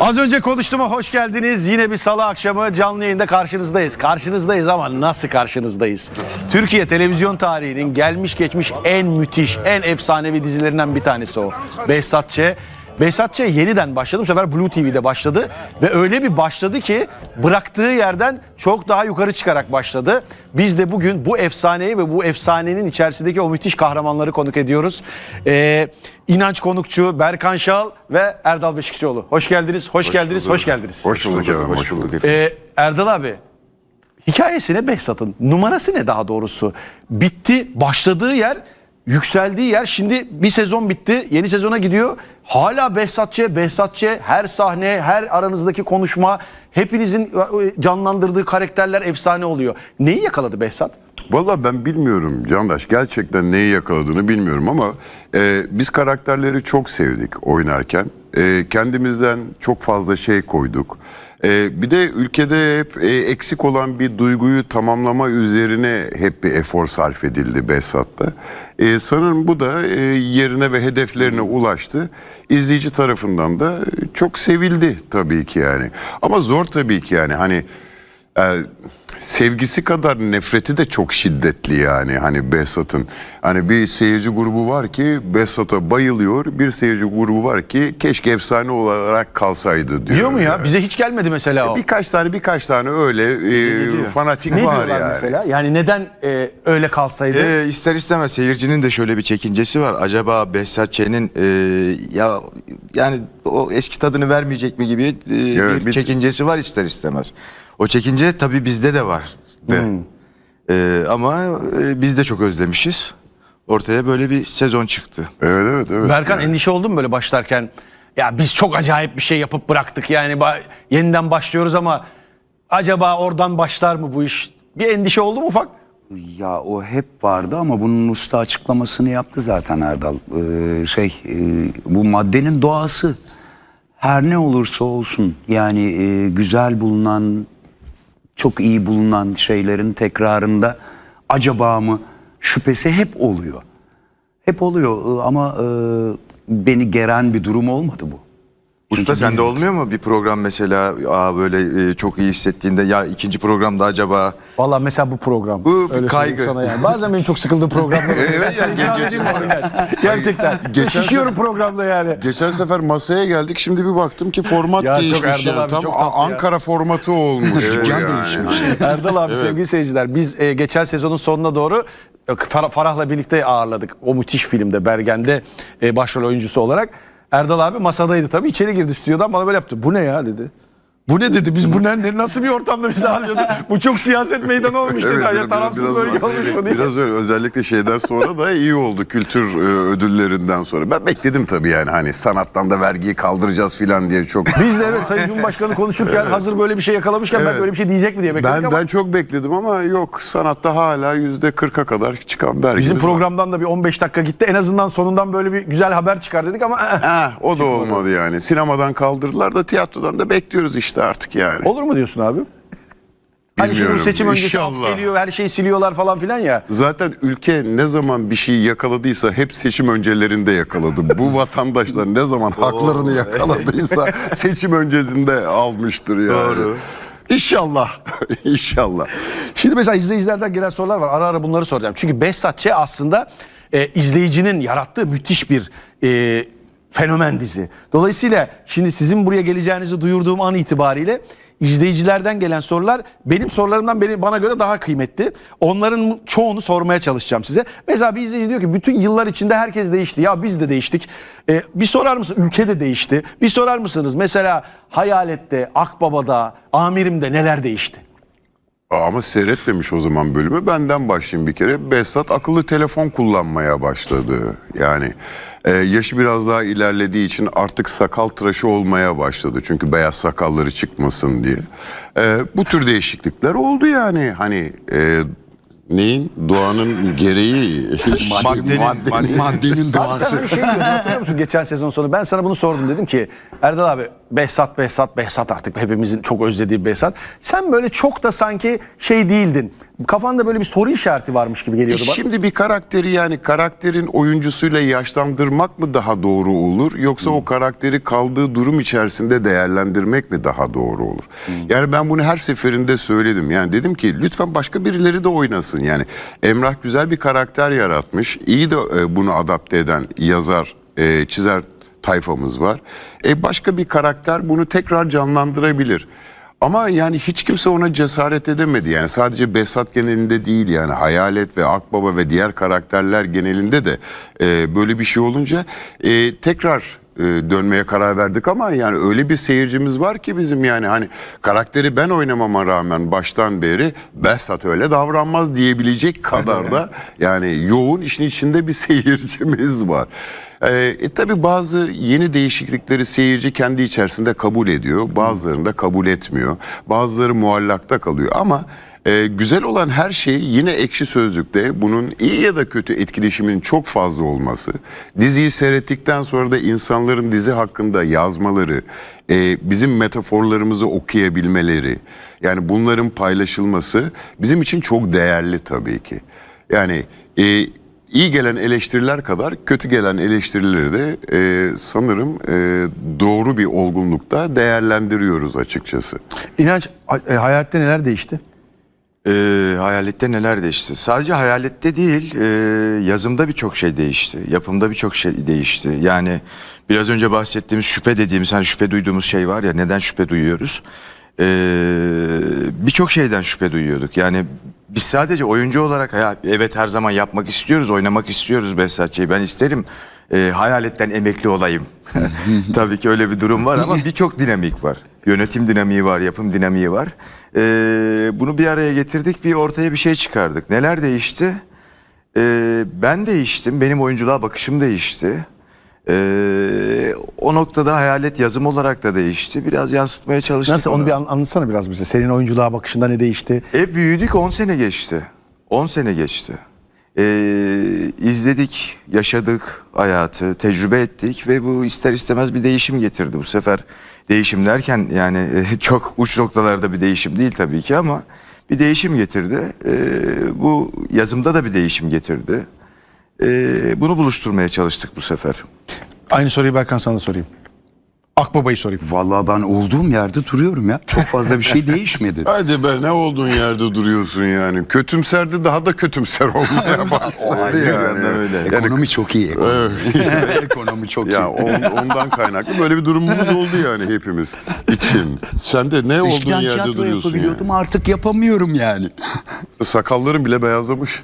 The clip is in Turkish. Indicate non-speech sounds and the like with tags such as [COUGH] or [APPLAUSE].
Az önce konuştuğuma hoş geldiniz. Yine bir salı akşamı canlı yayında karşınızdayız. Karşınızdayız ama nasıl karşınızdayız? Türkiye televizyon tarihinin gelmiş geçmiş en müthiş, en efsanevi dizilerinden bir tanesi o. Behzat Ç. Behzat Ç. yeniden başladı. Bu sefer Blue TV'de başladı. Ve öyle bir başladı ki bıraktığı yerden çok daha yukarı çıkarak başladı. Biz de bugün bu efsaneyi ve bu efsanenin içerisindeki o müthiş kahramanları konuk ediyoruz. Ee, İnanç Konukçu, Berkan Şal ve Erdal Beşikçioğlu. Hoş geldiniz, hoş, geldiniz, hoş geldiniz. Hoş bulduk efendim, hoş bulduk efendim. Ee, Erdal abi, hikayesi ne Behzat'ın? Numarası ne daha doğrusu? Bitti, başladığı yer, yükseldiği yer. Şimdi bir sezon bitti, yeni sezona gidiyor. Hala Behzatçı, Behzatçı her sahne, her aranızdaki konuşma, hepinizin e, canlandırdığı karakterler efsane oluyor. Neyi yakaladı Behzat? Valla ben bilmiyorum Candaş. Gerçekten neyi yakaladığını bilmiyorum ama e, biz karakterleri çok sevdik oynarken. E, kendimizden çok fazla şey koyduk. E, bir de ülkede hep e, eksik olan bir duyguyu tamamlama üzerine hep bir efor sarf edildi Behzat'ta. E, sanırım bu da e, yerine ve hedeflerine ulaştı. İzleyici tarafından da çok sevildi tabii ki yani. Ama zor tabii ki yani hani... e, sevgisi kadar nefreti de çok şiddetli yani hani Behzat'ın. Hani bir seyirci grubu var ki Behzat'a bayılıyor. Bir seyirci grubu var ki keşke efsane olarak kalsaydı diyor. Diyor mu ya? yani. Bize hiç gelmedi mesela o. Birkaç tane birkaç tane öyle e, fanatik Ne var diyorlar yani. mesela? Yani neden e, öyle kalsaydı? Ee, ister istemez seyircinin de şöyle bir çekincesi var. Acaba Behzat Ç'nin e, ya yani o eski tadını vermeyecek mi gibi e, Evet, bir, bir- çekincesi var ister istemez. O çekince tabii bizde de var. De. Ee, ama e, biz de çok özlemişiz. Ortaya böyle bir sezon çıktı. Evet evet evet. Berkan endişe oldu mu böyle başlarken? Ya biz çok acayip bir şey yapıp bıraktık yani ba- yeniden başlıyoruz ama acaba oradan başlar mı bu iş? Bir endişe oldu mu ufak? Ya o hep vardı ama bunun usta açıklamasını yaptı zaten Erdal. Ee, şey e, bu maddenin doğası her ne olursa olsun yani e, güzel bulunan çok iyi bulunan şeylerin tekrarında acaba mı şüphesi hep oluyor. Hep oluyor Ee, ama e, beni geren bir durum olmadı bu. Usta sende biz- olmuyor mu bir program mesela aa böyle e, çok iyi hissettiğinde ya ikinci programda acaba Valla mesela bu program. Bu bir kaygı. Sana yani. Bazen benim çok sıkıldığım programlar. [LAUGHS] oluyor. ikna edeyim mi oynar? Gerçekten. Geçen Şişiyorum programda yani. Geçen sefer masaya geldik şimdi bir baktım ki format [LAUGHS] Ya çok değişmiş Erdal abi, Tam çok tatlı ya. Ankara formatı olmuş. bu yani. [LAUGHS] Erdal abi sevgili seyirciler biz e, geçen sezonun sonuna doğru e, Far- Farah'la birlikte ağırladık. O müthiş filmde Bergen'de e, başrol oyuncusu olarak. Erdal abi masadaydı tabii içeri girdi stüdyodan bana böyle yaptı. Bu ne ya dedi. Bu ne dedi? Biz bu ne, nasıl bir ortamda bizi ağırlıyorsun? bu çok siyaset meydanı olmuş dedi. Evet, ya tarafsız biraz- bölge biraz- olmuş mu diye. Biraz öyle özellikle şeyden sonra da iyi oldu kültür e, ödüllerinden sonra. Ben bekledim tabii yani hani sanattan da vergiyi kaldıracağız filan diye çok. Biz de evet Sayın Cumhurbaşkanı konuşurken hazır böyle bir şey yakalamışken ben Evet. böyle bir şey diyecek mi diye bekledik Ben ama ben çok bekledim ama yok sanatta hala yüzde 40'a kadar çıkan vergimiz bizim var. programdan da bir 15 dakika gitti. En azından sonundan böyle bir güzel haber çıkar dedik ama eh, Ha, o da olmadı yani. Sinemadan kaldırdılar da tiyatrodan da bekliyoruz işte artık yani. olur mu diyorsun abi? Hani şimdi bu Bilmiyorum. seçim öncesi af İnşallah. geliyor, her şeyi siliyorlar falan filan ya. Zaten ülke ne zaman bir şey yakaladıysa hep seçim öncelerinde yakaladı. Bu [LAUGHS] vatandaşlar ne zaman haklarını yakaladıysa [LAUGHS] seçim öncesinde almıştır yani. Doğru. İnşallah. [LAUGHS] İnşallah. Şimdi mesela izleyicilerden gelen sorular var. Ara ara bunları soracağım. Çünkü Behzat Ç. aslında e, izleyicinin yarattığı müthiş bir e, fenomen dizi. Dolayısıyla şimdi sizin buraya geleceğinizi duyurduğum an itibariyle izleyicilerden gelen sorular benim sorularımdan beni bana göre daha kıymetli. Onların çoğunu sormaya çalışacağım size. Mesela bir izleyici diyor ki bütün yıllar içinde herkes değişti. Ya biz de değiştik. E, bir sorar mısın? Ülke de değişti. Bir sorar mısınız? Mesela Hayalet'te, Akbaba'da, Amirim'de neler değişti? Ama seyretmemiş o zaman bölümü. Benden başlayayım bir kere. Behzat akıllı telefon kullanmaya başladı. Yani e, yaşı biraz daha ilerlediği için artık sakal tıraşı olmaya başladı. Çünkü beyaz sakalları çıkmasın diye. E, bu tür değişiklikler oldu yani. Hani e, neyin? Doğanın gereği. [LAUGHS] Maddenin- maddenin, maddenin Abi doğası. sen hani şey diyordun hatırlıyor musun geçen sezon sonu ben sana bunu sordum dedim ki Erdal abi Behzat, Behzat, Behzat artık hepimizin çok özlediği Behzat. Sen böyle çok da sanki şey değildin. Kafanda böyle bir soru işareti varmış gibi E geliyordu bana. şimdi bir karakteri yani karakterin oyuncusuyla yaşlandırmak mı daha doğru olur yoksa o karakteri kaldığı durum içerisinde değerlendirmek mi daha doğru olur? Yani ben bunu her seferinde söyledim. Yani dedim ki lütfen başka birileri de oynasın. Yani Emrah güzel bir karakter yaratmış. İyi de e, bunu adapte eden yazar, e, çizer tayfamız var. E başka bir karakter bunu tekrar canlandırabilir. Ama yani hiç kimse ona cesaret edemedi. Yani sadece Behzat genelinde değil yani Hayalet ve Akbaba ve diğer karakterler genelinde de e, böyle bir şey olunca e, tekrar e, dönmeye karar verdik ama yani öyle bir seyircimiz var ki bizim yani hani karakteri ben oynamama rağmen baştan beri Behzat öyle davranmaz diyebilecek kadar da [LAUGHS] yani yoğun işin içinde bir seyircimiz var. Ee, e, tabii bazı yeni değişiklikleri seyirci kendi içerisinde kabul ediyor. Bazılarını da kabul etmiyor. Bazıları muallakta kalıyor ama e, güzel olan her şey yine ekşi sözlükte bunun iyi ya da kötü etkileşimin çok fazla olması. Diziyi seyrettikten sonra da insanların dizi hakkında yazmaları, e, bizim metaforlarımızı okuyabilmeleri, yani bunların paylaşılması bizim için çok değerli tabii ki. Yani e, iyi gelen eleştiriler kadar kötü gelen eleştirileri de e, sanırım e, doğru bir olgunlukta değerlendiriyoruz açıkçası. İnanç e, hayatta neler değişti? Ee, hayalette neler değişti? Sadece hayalette değil, e, yazımda birçok şey değişti. Yapımda birçok şey değişti. Yani biraz önce bahsettiğimiz şüphe dediğimiz, hani şüphe duyduğumuz şey var ya, neden şüphe duyuyoruz? Ee, birçok şeyden şüphe duyuyorduk. Yani biz sadece oyuncu olarak ya, evet her zaman yapmak istiyoruz, oynamak istiyoruz Behzatçı'yı. Ben isterim e, hayaletten emekli olayım. [LAUGHS] Tabii ki öyle bir durum var ama birçok dinamik var. Yönetim dinamiği var, yapım dinamiği var. Ee, bunu bir araya getirdik, bir ortaya bir şey çıkardık. Neler değişti? Ee, ben değiştim, benim oyunculuğa bakışım değişti. Ee, o noktada hayalet yazım olarak da değişti. Biraz yansıtmaya çalıştık. Nasıl onu bir an- anlatsana biraz bize. Senin oyunculuğa bakışında ne değişti? E büyüdük 10 sene geçti. 10 sene geçti. Ee, izledik, yaşadık hayatı, tecrübe ettik ve bu ister istemez bir değişim getirdi. Bu sefer değişim derken yani e, [LAUGHS] çok uç noktalarda bir değişim değil tabii ki ama bir değişim getirdi. Ee, bu yazımda da bir değişim getirdi. Ee, bunu buluşturmaya çalıştık bu sefer. Aynı soruyu Berkan sana sorayım. Akbaba'yı sorayım. Vallahi ben olduğum yerde duruyorum ya. Çok fazla bir şey değişmedi. [LAUGHS] Hadi be ne olduğun yerde duruyorsun yani. Kötümserdi daha da kötümser olmaya [LAUGHS] başladı yani. öyle. Ekonomi çok iyi. Ekonomi, [LAUGHS] ekonomi çok iyi. Ya on- ondan kaynaklı böyle bir durumumuz oldu yani hepimiz için. Sen de ne olduğun Eskiden yerde tiyatro duruyorsun yapabiliyordum yani. artık yapamıyorum yani. Sakalların bile beyazlamış.